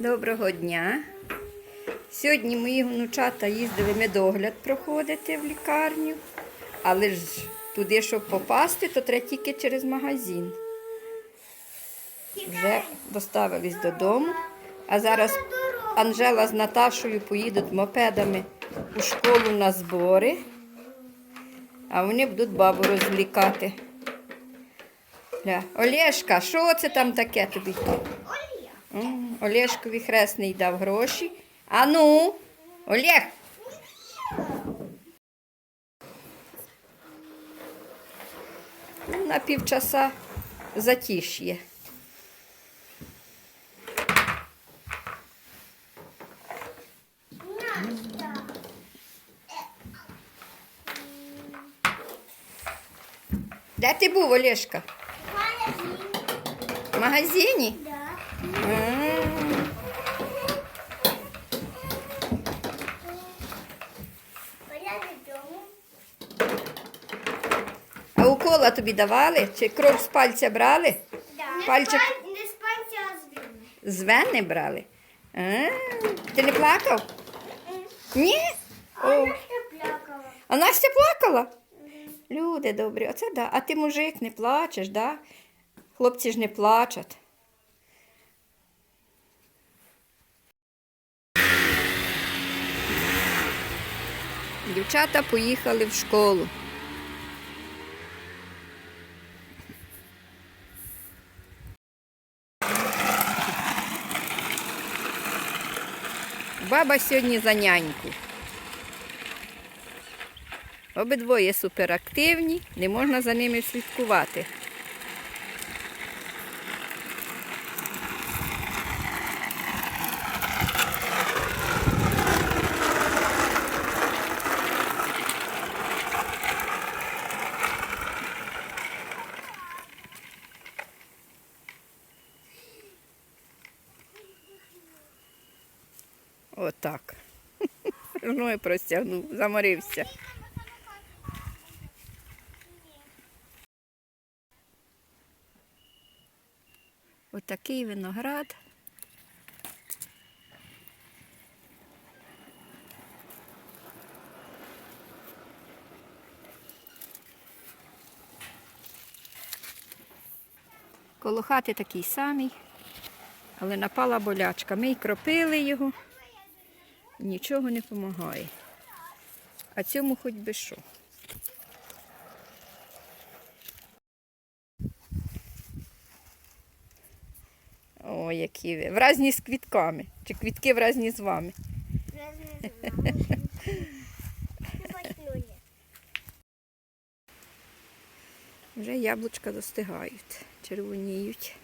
Доброго дня. Сьогодні мої внучата їздили медогляд проходити в лікарню, але ж туди, щоб попасти, то треба тільки через магазин. Вже доставились додому, а зараз Анжела з Наташою поїдуть мопедами у школу на збори, а вони будуть бабу розвлікати. Олешка, що це там таке тобі? М, Олешкові хресний дав гроші. А ну, Олег. Ну, На півчаса затиш'є. Де ти був, Олешка? В магазині? М. А укола тобі давали? Чи кров з пальця брали? Пальчик Не з пальця, а з вини. з вени брали? А, ти не плакав? Ні? А О. Настя плакала. А Настя плакала? Люди добрі, оце да. А ти мужик не плачеш, да? Хлопці ж не плачуть. Дівчата поїхали в школу. Баба сьогодні за няньку. Обидвоє суперактивні, не можна за ними слідкувати. Отак. Ну простягнув, заморився. Отакий виноград. Коло хати такий самий, але напала болячка. Ми й кропили його, нічого не допомагає. А цьому хоч би що. О, які ви. Вразні з квітками. Чи квітки вразні з вами. Вже яблучка достигають, червоніють.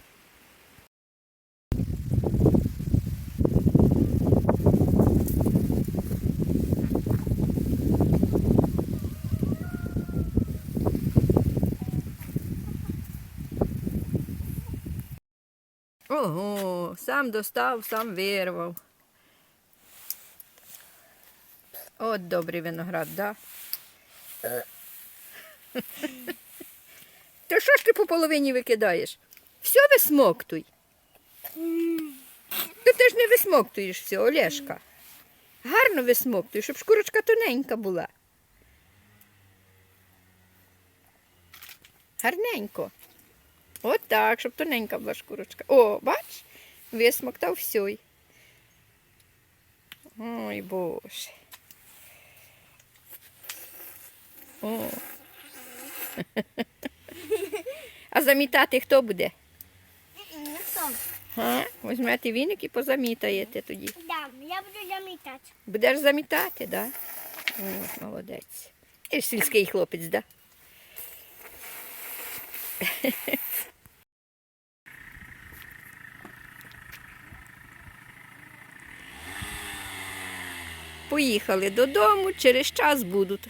Ого, сам достав, сам вирвав. От добрий виноград, да? То що ж ти по половині викидаєш? Все висмоктуй. То ти ж не висмоктуєш все, Олешка. Гарно висмоктуй, щоб шкурочка тоненька була. Гарненько. От так, щоб тоненька була шкурочка. О, бач, висмоктав все. Ой, боже. О. А замітати хто буде? А? Візьмете віник і позамітаєте тоді. Да, я буду замітати. Будеш замітати, так? Да? О, молодець. Ти ж сільський хлопець, так? Да? Поїхали додому, через час будуть.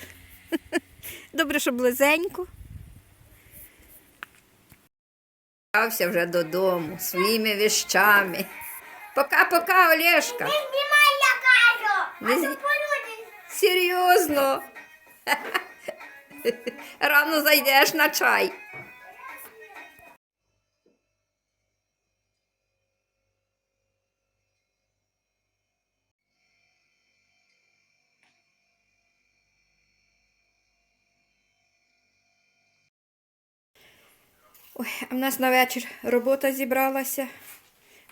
Добре, що близенько. Вся вже додому своїми віщами. Пока-пока, Олешка. Не знімай, я кажу! А зні- то. Серйозно. Рано зайдеш на чай. Ой, а в нас на вечір робота зібралася.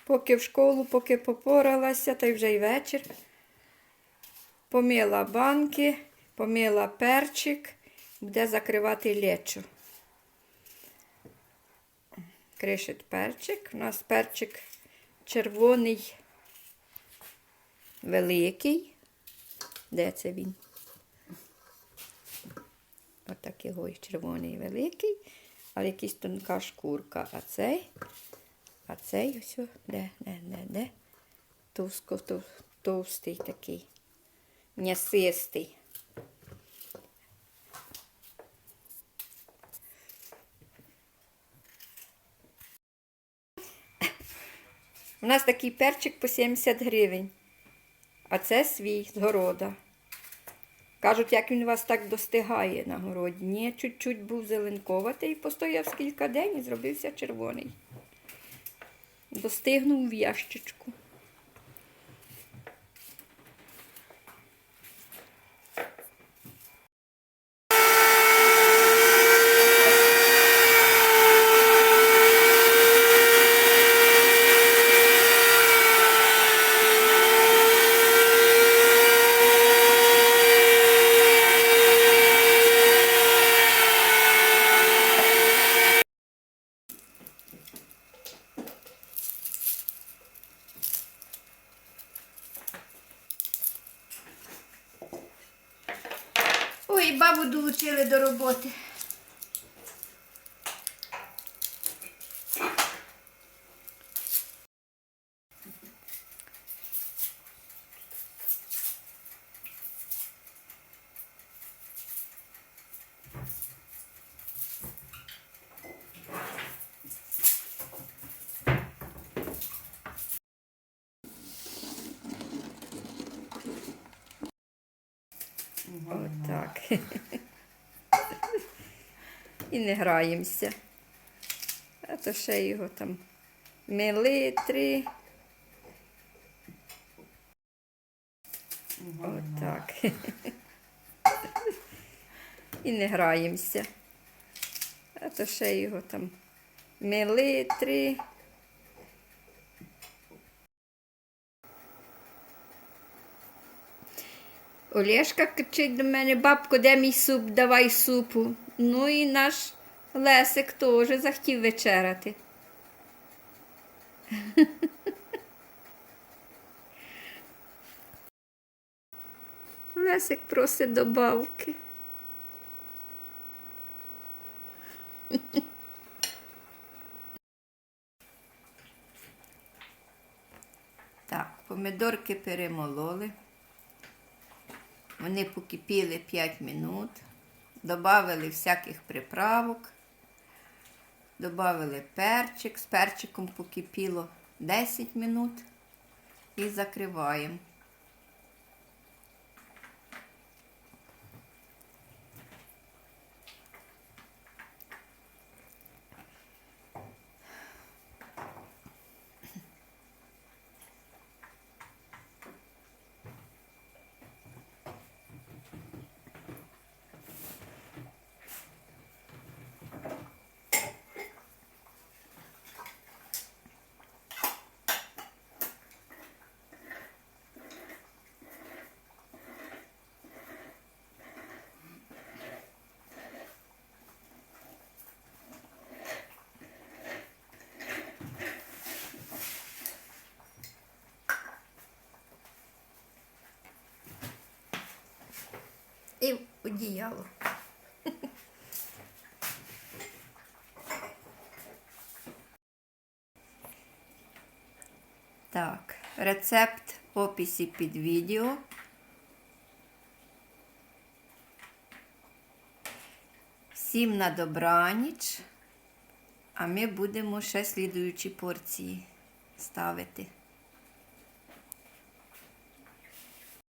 Поки в школу, поки попоралася, та й вже й вечір. Помила банки, помила перчик, буде закривати лечо. Кришить перчик. У нас перчик червоний, великий. Де це він? Отакий ой, червоний великий, але якийсь тонка шкурка. А цей, а цей ось, де, де, де, де? Товско, тов, товстий такий, м'ясистий. У нас такий перчик по 70 гривень. А це свій з города. Кажуть, як він вас так достигає на городі. Ні, чуть-чуть був зеленковатий, постояв кілька день і зробився червоний. Достигнув в ящичку. Ой, бабу долучили до роботи. Отак. І не граємося. А то ще його там мілитри. Отак. І не граємося. А то ще його там мілитри. Олешка кричить до мене, бабко, де мій суп, давай супу. Ну і наш Лесик теж захотів вечеряти. Лесик просить добавки. Так, помидорки перемололи. Вони покипіли 5 минут, додали всяких приправок, додали перчик, з перчиком покипіло 10 минут і закриваємо. І в одіяло. Так, рецепт в описі під відео. Всім на добраніч, а ми будемо ще слідуючі порції ставити.